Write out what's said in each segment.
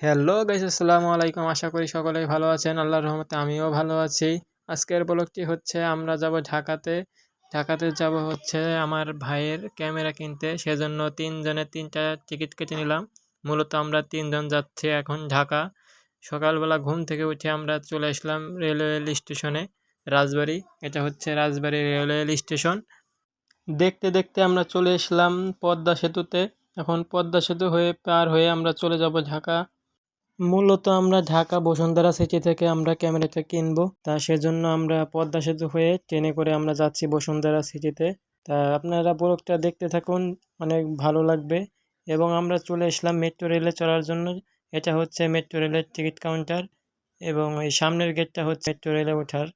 Hello guys আসসালামু আলাইকুম আশা করি সকলেই ভালো আছেন। আল্লাহর রহমতে আমিও ভালো আছি। আজকের ব্লগটি হচ্ছে, আমরা যাব ঢাকাতে। ঢাকাতে যাব হচ্ছে আমার ভাইয়ের ক্যামেরা কিনতে। সেজন্য তিনজনের তিনটা টিকিট কেটে নিলাম। মূলত আমরা তিনজন যাচ্ছি এখন ঢাকা। সকালবেলা ঘুম থেকে উঠে আমরা চলে আসলাম রেলওয়ে স্টেশনে, রাজবাড়ি। এটা হচ্ছে রাজবাড়ি রেলওয়ে স্টেশন। দেখতে দেখতে আমরা চলে আসলাম পদ্মা সেতুতে। এখন পদ্মা সেতু হয়ে পার হয়ে আমরা চলে যাব ঢাকা। মূলত আমরা ঢাকা বসুন্ধরা সিটি থেকে আমরা ক্যামেরাটা কিনবো। তা সেজন্য আমরা পদ্মা সেতু হয়ে ট্রেনে করে আমরা যাচ্ছি বসুন্ধরা সিটিতে। তা আপনারা ব্লগটা দেখতে থাকুন, অনেক ভালো লাগবে। এবং আমরা চলে আসলাম মেট্রো রেলে চড়ার জন্য। এটা হচ্ছে মেট্রো রেলের টিকিট কাউন্টার এবং এই সামনের গেটটা হচ্ছে মেট্রো রেলে ওঠার।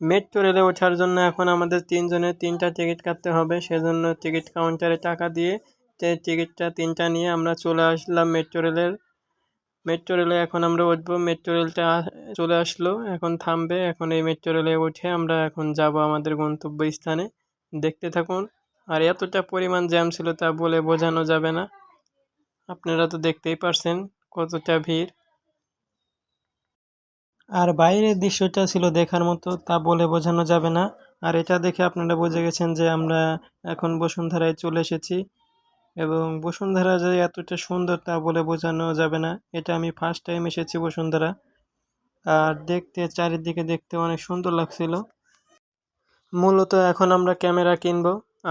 মেট্রো রেলে ওঠার জন্য এখন আমাদের তিনজনের তিনটা টিকিট কাটতে হবে। সেজন্য টিকিট কাউন্টারে টাকা দিয়ে টিকিটটা তিনটা নিয়ে আমরা চলে আসলাম মেট্রো রেলের মেট্রো রেলে এখন আমরা উঠবো। মেট্রো রেলটা চলে আসলো, এখন থামবে। এখন এই মেট্রো রেলে উঠে আমরা এখন যাব আমাদের গন্তব্য স্থানে দেখতে থাকুন। আর এতটা পরিমাণ জ্যাম ছিল তা বলে বোঝানো যাবে না। আপনারা তো দেখতেই পারছেন কতটা ভিড়। আর বাইরের দৃশ্যটা ছিল দেখার মতো তা বলে বোঝানো যাবে না। আর এটা দেখে আপনারা বুঝে গেছেন যে আমরা এখন বসুন্ধরায় চলে এসেছি। এবং বসুন্ধরা যে এতটা সুন্দর তা বলে বোঝানো যাবে না। এটা আমি ফার্স্ট টাইম এসেছি বসুন্ধরা। আর দেখতে চারিদিকে দেখতে অনেক সুন্দর লাগছিল। মূলত এখন আমরা ক্যামেরা কিনব।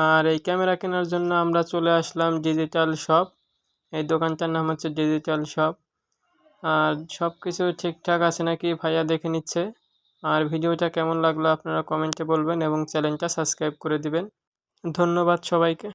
আর এই ক্যামেরা কেনার জন্য আমরা চলে আসলাম ডিজিটাল শপ এই দোকানটার নাম হচ্ছে ডিজিটাল শপ আর সব কিছু ঠিকঠাক আছে নাকি ভাইয়া দেখে নিচ্ছে। আর ভিডিওটা কেমন লাগল আপনারা কমেন্টে বলবেন এবং চ্যানেলটা সাবস্ক্রাইব করে দিবেন। ধন্যবাদ সবাইকে।